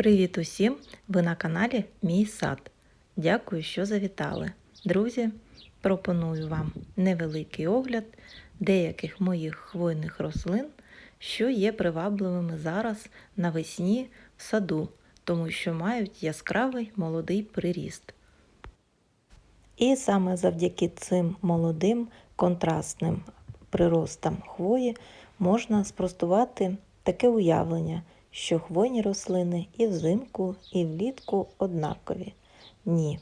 Привіт усім! Ви на каналі Мій сад. Дякую, що завітали. Друзі, пропоную вам невеликий огляд деяких моїх хвойних рослин, що є привабливими зараз навесні в саду, тому що мають яскравий молодий приріст. І саме завдяки цим молодим контрастним приростам хвої можна спростувати таке уявлення, що хвойні рослини і взимку, і влітку однакові. Ні.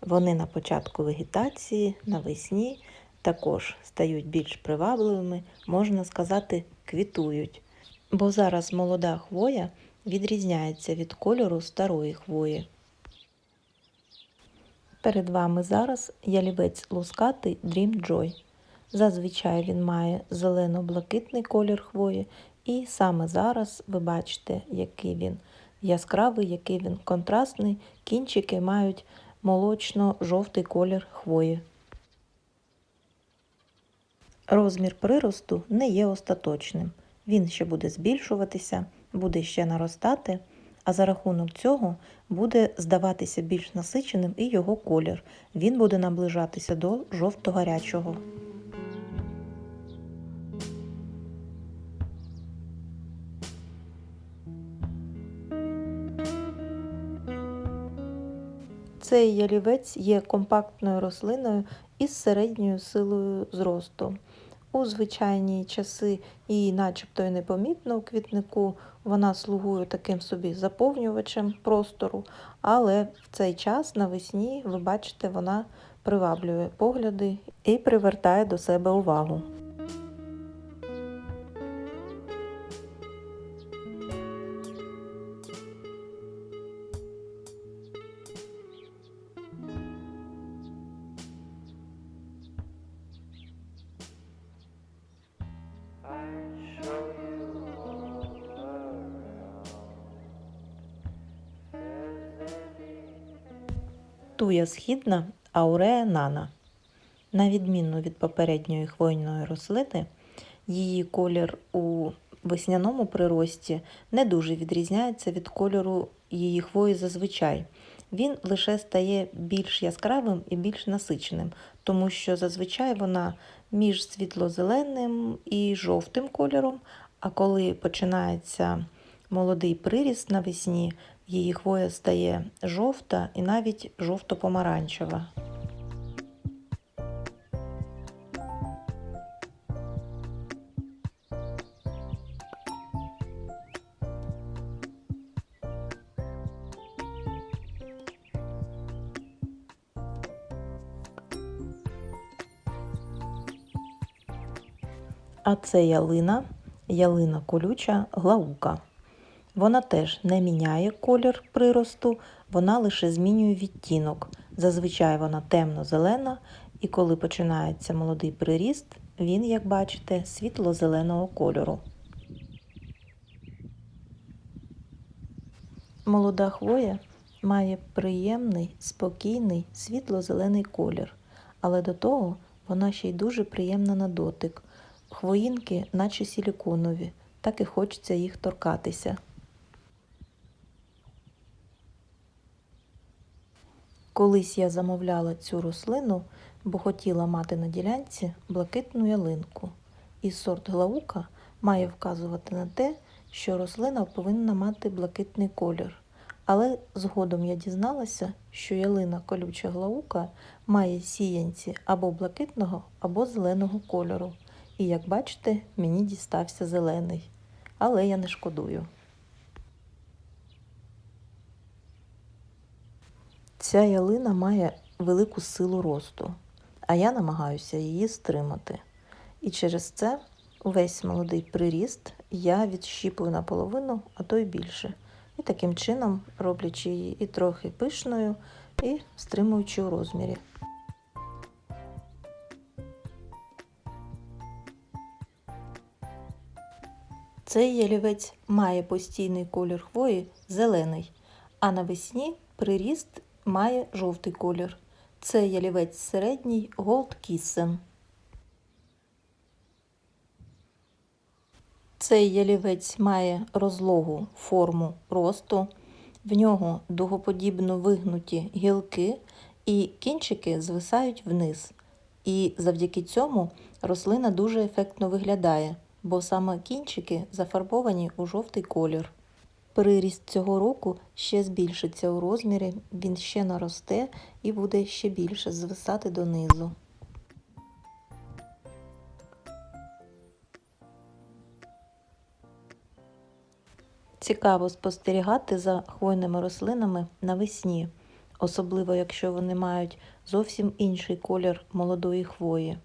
Вони на початку вегетації, навесні також стають більш привабливими, можна сказати, квітують. Бо зараз молода хвоя відрізняється від кольору старої хвої. Перед вами зараз ялівець лускатий Dream Joy. Зазвичай він має зелено-блакитний колір хвої, і саме зараз ви бачите, який він яскравий, який він контрастний. Кінчики мають молочно-жовтий колір хвої. Розмір приросту не є остаточним. Він ще буде збільшуватися, буде ще наростати, а за рахунок цього буде здаватися більш насиченим і його колір. Він буде наближатися до жовто-гарячого. Цей ялівець є компактною рослиною із середньою силою зросту. У звичайні часи її начебто й непомітно у квітнику, вона слугує таким собі заповнювачем простору, але в цей час навесні, ви бачите, вона приваблює погляди і привертає до себе увагу. Туя східна аурея нана. На відміну від попередньої хвойної рослини, її колір у весняному прирості не дуже відрізняється від кольору її хвої зазвичай. Він лише стає більш яскравим і більш насиченим, тому що зазвичай вона між світло-зеленим і жовтим кольором, а коли починається молодий приріст навесні, її хвоя стає жовта і навіть жовто-помаранчева. А це ялина, ялина колюча глаука. Вона теж не міняє колір приросту, вона лише змінює відтінок. Зазвичай вона темно-зелена, і коли починається молодий приріст, він, як бачите, світло-зеленого кольору. Молода хвоя має приємний, спокійний, світло-зелений колір, але до того вона ще й дуже приємна на дотик. Хвоїнки, наче силіконові, так і хочеться їх торкатися. Колись я замовляла цю рослину, бо хотіла мати на ділянці блакитну ялинку. І сорт глаука має вказувати на те, що рослина повинна мати блакитний колір. Але згодом я дізналася, що ялина колюча глаука має сіянці або блакитного, або зеленого кольору. І, як бачите, мені дістався зелений. Але я не шкодую. Ця ялина має велику силу росту, а я намагаюся її стримати. І через це увесь молодий приріст я відщіпую наполовину, а то й більше. І таким чином роблячи її і трохи пишною, і стримуючи у розмірі. Цей ялівець має постійний колір хвої зелений, а навесні приріст має жовтий колір. Це ялівець середній Gold Kissen. Цей ялівець має розлогу форму росту. В нього дугоподібно вигнуті гілки і кінчики звисають вниз. І завдяки цьому рослина дуже ефектно виглядає, бо саме кінчики зафарбовані у жовтий колір. Приріст цього року ще збільшиться у розмірі, він ще наросте і буде ще більше звисати донизу. Цікаво спостерігати за хвойними рослинами навесні, особливо якщо вони мають зовсім інший колір молодої хвої.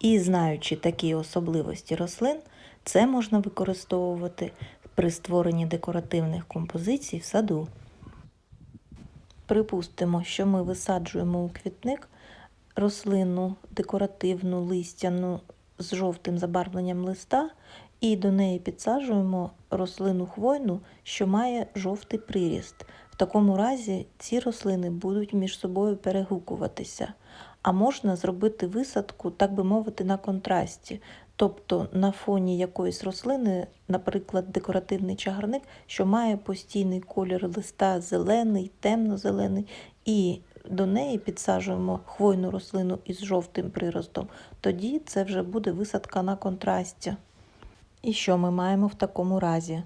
І знаючи такі особливості рослин, це можна використовувати при створенні декоративних композицій в саду. Припустимо, що ми висаджуємо у квітник рослину декоративну листяну з жовтим забарвленням листа, і до неї підсаджуємо рослину хвойну, що має жовтий приріст. В такому разі ці рослини будуть між собою перегукуватися. А можна зробити висадку, так би мовити, на контрасті. Тобто на фоні якоїсь рослини, наприклад, декоративний чагарник, що має постійний колір листа зелений, темно-зелений, і до неї підсаджуємо хвойну рослину із жовтим приростом, тоді це вже буде висадка на контрасті. І що ми маємо в такому разі?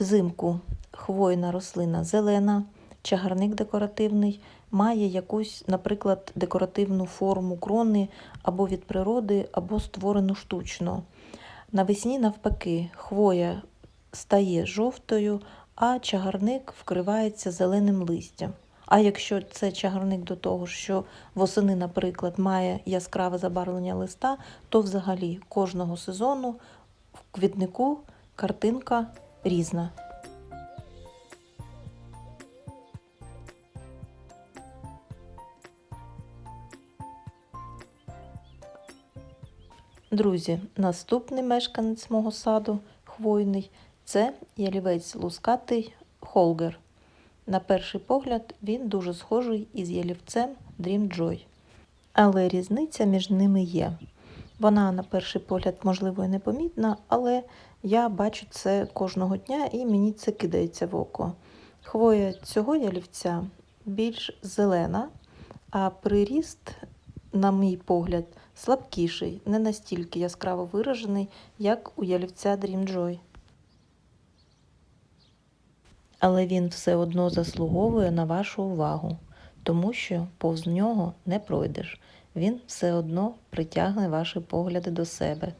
Взимку хвойна рослина зелена, чагарник декоративний має якусь, наприклад, декоративну форму крони або від природи, або створену штучно. Навесні, навпаки, хвоя стає жовтою, а чагарник вкривається зеленим листям. А якщо це чагарник до того, що восени, наприклад, має яскраве забарвлення листа, то взагалі кожного сезону в квітнику картинка різна. Друзі, наступний мешканець мого саду хвойний це ялівець лускатий Холгер. На перший погляд він дуже схожий із ялівцем Dream Joy. Але різниця між ними є. Вона, на перший погляд, можливо, і непомітна, але я бачу це кожного дня і мені це кидається в око. Хвоя цього ялівця більш зелена, а приріст, на мій погляд, слабкіший, не настільки яскраво виражений, як у ялівця дрімджой. Але він все одно заслуговує на вашу увагу, тому що повз нього не пройдеш. Він все одно притягне ваші погляди до себе.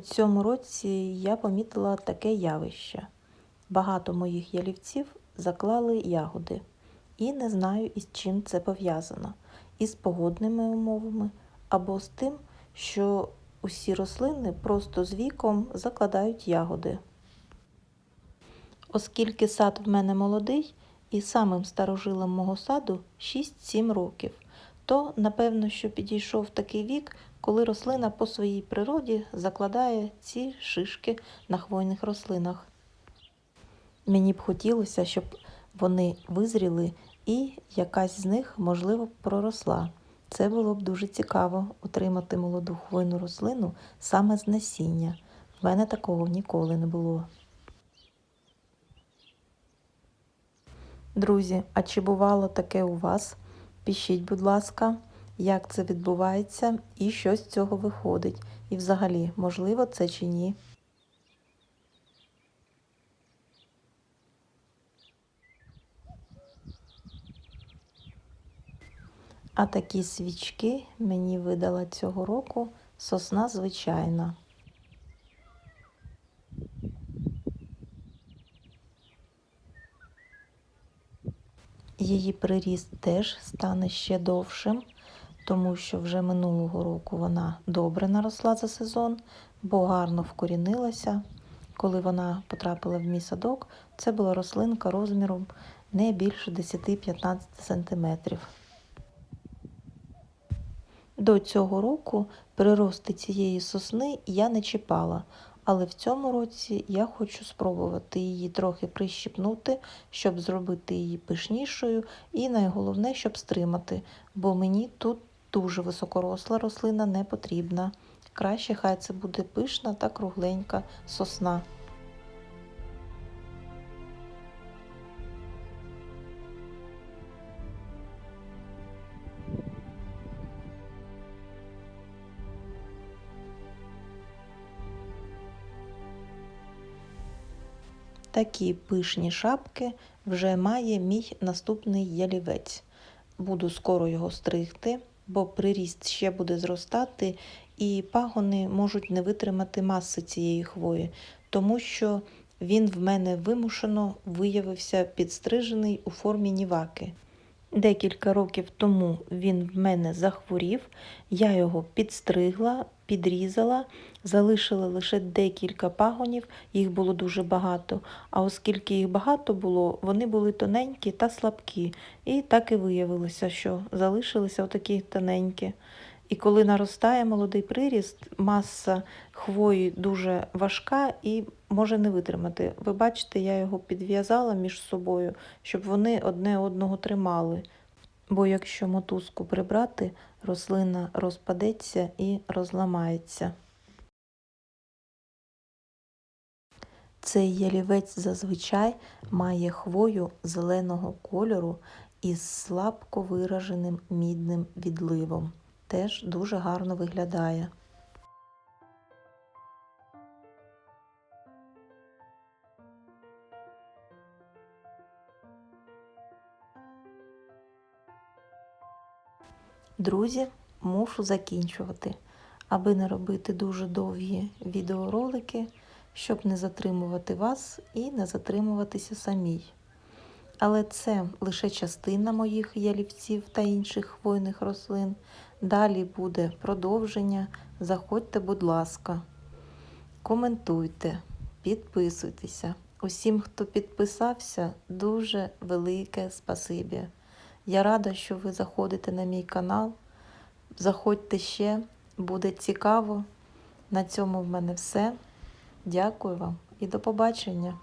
Цьому році я помітила таке явище. Багато моїх ялівців заклали ягоди, і не знаю, із чим це пов'язано, із погодними умовами або з тим, що усі рослини просто з віком закладають ягоди. Оскільки сад в мене молодий і самим старожилом мого саду 6-7 років, то напевно, що підійшов такий вік, коли рослина по своїй природі закладає ці шишки на хвойних рослинах. Мені б хотілося, щоб вони визріли і якась з них, можливо, проросла. Це було б дуже цікаво отримати молоду хвойну рослину саме з насіння. В мене такого ніколи не було. Друзі, а чи бувало таке у вас? Пишіть, будь ласка, як це відбувається і що з цього виходить. І взагалі, можливо це чи ні. А такі свічки мені видала цього року сосна звичайна. Її приріст теж стане ще довшим, тому що вже минулого року вона добре наросла за сезон, бо гарно вкорінилася. Коли вона потрапила в мій садок, це була рослинка розміром не більше 10-15 см. До цього року прирости цієї сосни я не чіпала, Але в цьому році я хочу спробувати її трохи прищипнути, щоб зробити її пишнішою, і найголовне, щоб стримати, бо мені тут дуже високоросла рослина не потрібна. Краще хай це буде пишна та кругленька сосна. Такі пишні шапки вже має мій наступний ялівець. Буду скоро його стригти, бо приріст ще буде зростати, і пагони можуть не витримати маси цієї хвої, тому що він в мене вимушено виявився підстрижений у формі ніваки. Декілька років тому він в мене захворів, я його підстригла, підрізала, залишила лише декілька пагонів, їх було дуже багато. А оскільки їх багато було, вони були тоненькі та слабкі. І так і виявилося, що залишилися отакі тоненькі. І коли наростає молодий приріст, маса хвої дуже важка і може не витримати. Ви бачите, я його підв'язала між собою, щоб вони одне одного тримали. Бо якщо мотузку прибрати, рослина розпадеться і розламається. Цей ялівець зазвичай має хвою зеленого кольору із слабко вираженим мідним відливом. Теж дуже гарно виглядає. Друзі, мушу закінчувати, аби не робити дуже довгі відеоролики, щоб не затримувати вас і не затримуватися самій. Але це лише частина моїх ялівців та інших хвойних рослин. Далі буде продовження. Заходьте, будь ласка, коментуйте, підписуйтеся. Усім, хто підписався, дуже велике спасибі. Я рада, що ви заходите на мій канал. Заходьте ще, буде цікаво. На цьому в мене все. Дякую вам і до побачення!